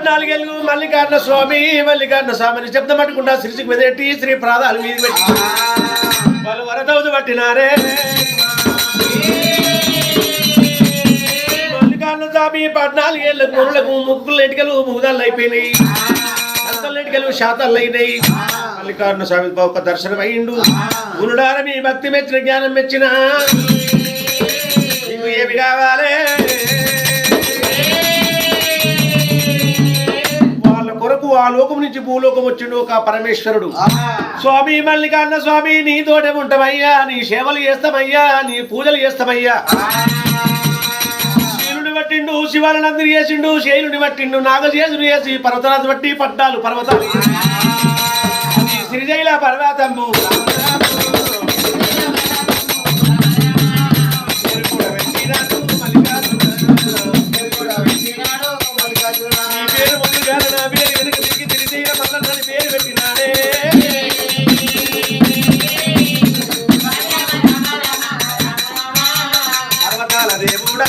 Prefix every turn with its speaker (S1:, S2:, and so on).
S1: పద్నాలుగేళ్ళు మల్లికార్ణ స్వామి మల్లికార్ణ స్వామిని శబ్దం పట్టుకుంటా శ్రీకి వెదటి శ్రీ ప్రాధాలు మీది పెట్టి. వాళ్ళు వరదవుదు పట్టినారే. మల్లికార్ణ స్వామి పద్నాలుగేళ్ళ గురులకు ముగ్గులు ఎటుకలు ముగుదాలు అయిపోయినాయి. ఎటుకలు శాతాలు అయినాయి. మల్లికార్ణ స్వామి ఒక దర్శనం అయ్యిండు గురుడార భక్తి మెచ్చిన జ్ఞానం మెచ్చిన ఆ లోకం నుంచి భూలోకం వచ్చిండు ఒక పరమేశ్వరుడు. స్వామి మల్లికార్ణ స్వామి నీ తోటే ఉంటామయ్యా నీ సేవలు చేస్తామయ్యా నీ పూజలు చేస్తామయ్యా. శీలుని పట్టిండు శివాలనందరి చేసిండు శైలుని పట్టిండు నాగశేషుని చేసి పర్వతాలు బట్టి పట్టాలు పర్వతాలు. ఈ శ్రీశైల